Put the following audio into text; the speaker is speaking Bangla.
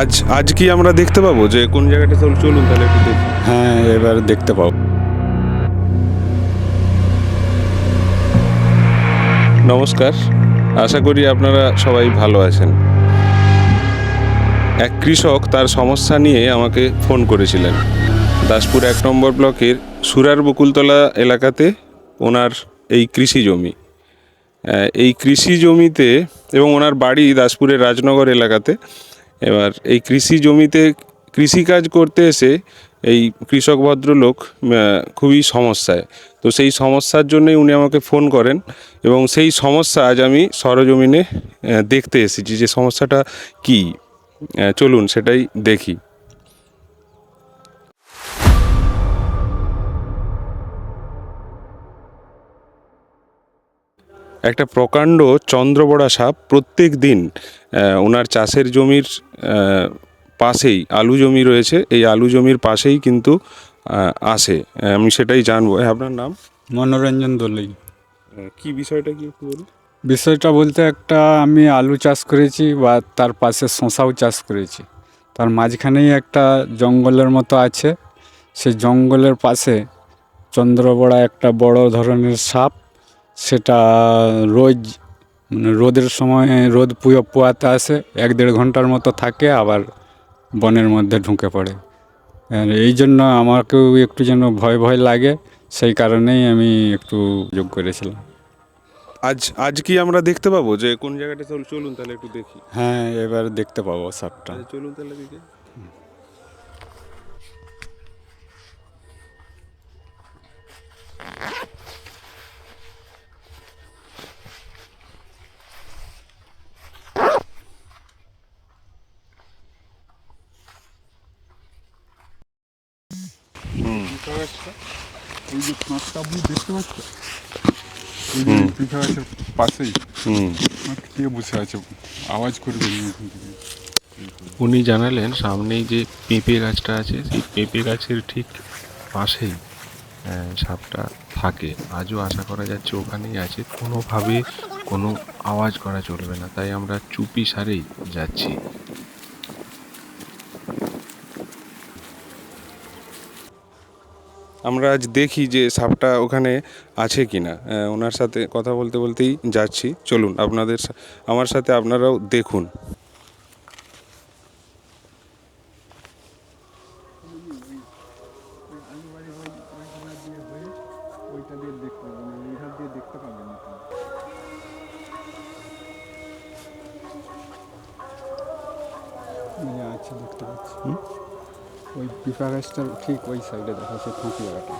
আজ আজ কি আমরা দেখতে পাবো যে কোন জায়গাটা চল চলুন তাহলে একটু দেখি। হ্যাঁ এবার দেখতে পাবো। নমস্কার আশা করি আপনারা সবাই ভালো আছেন। এক কৃষক তার সমস্যা নিয়ে আমাকে ফোন করেছিলেন। দাসপুর এক নম্বর ব্লকের সুরার বকুলতলা এলাকাতে ওনার এই কৃষি জমি। এই কৃষি জমিতে এবং ওনার বাড়ি দাসপুরের রাজনগর এলাকাতে এবার এই কৃষি জমিতে কৃষিকাজ করতে এসে এই কৃষক ভদ্রলোক খুবই সমস্যায়। তো সেই সমস্যার জন্যই উনি আমাকে ফোন করেন এবং সেই সমস্যা আজ আমি সরজমিনে দেখতে এসেছি যে সমস্যাটা কি। চলুন সেটাই দেখি। একটা প্রকাণ্ড চন্দ্রবড়া সাপ প্রত্যেক দিন ওনার চাষের জমির পাশেই আলু জমি রয়েছে। এই আলু জমির পাশেই কিন্তু আসে। আমি সেটাই জানব। আপনার নাম? মনোরঞ্জন দোলই। কি বিষয়টা কি একটু বলুন? বিষয়টা বলতে একটা আমি আলু চাষ করেছি বা তার পাশে শশাও চাষ করেছি। তার মাঝখানেই একটা জঙ্গলের মতো আছে। সেই জঙ্গলের পাশে চন্দ্রবড়া একটা বড় ধরনের সাপ সেটা রোজ মানে রোদের সময় রোদ পুয়ো পোয়াতে আসে এক দেড় ঘণ্টার মতো থাকে আবার বনের মধ্যে ঢুকে পড়ে। আর এই জন্য আমাকেও একটু যেন ভয় ভয় লাগে সেই কারণেই আমি একটু যোগ করেছিলাম। আজ আজ কি আমরা দেখতে পাবো? যে কোন জায়গাটা চল চলুন তাহলে একটু দেখি। হ্যাঁ এবার দেখতে পাবো সাপটা চলুন তাহলে দিকে আপনি দেখতে পাচ্ছেন পাশেই বসে আছে আওয়াজ উনি জানালেন, সামনেই যে পেঁপে গাছটা আছে, সেই পেঁপে গাছের ঠিক পাশেই সাপটা থাকে। আজও আশা করা যাচ্ছে ওখানেই আছে। কোনোভাবে কোনো আওয়াজ করা চলবে না। তাই আমরা চুপি সারেই যাচ্ছি। আমরা আজ দেখি যে সাপটা ওখানে আছে কি না ওনার সাথে কথা বলতে বলতেই যাচ্ছি। চলুন, আপনাদের আমার সাথে আপনারাও দেখুন। আছে দেখতে পাচ্ছি ওই পিপা গাছটার ঠিক ওই সাইডে দেখা যাচ্ছে খুঁটি জায়গাটা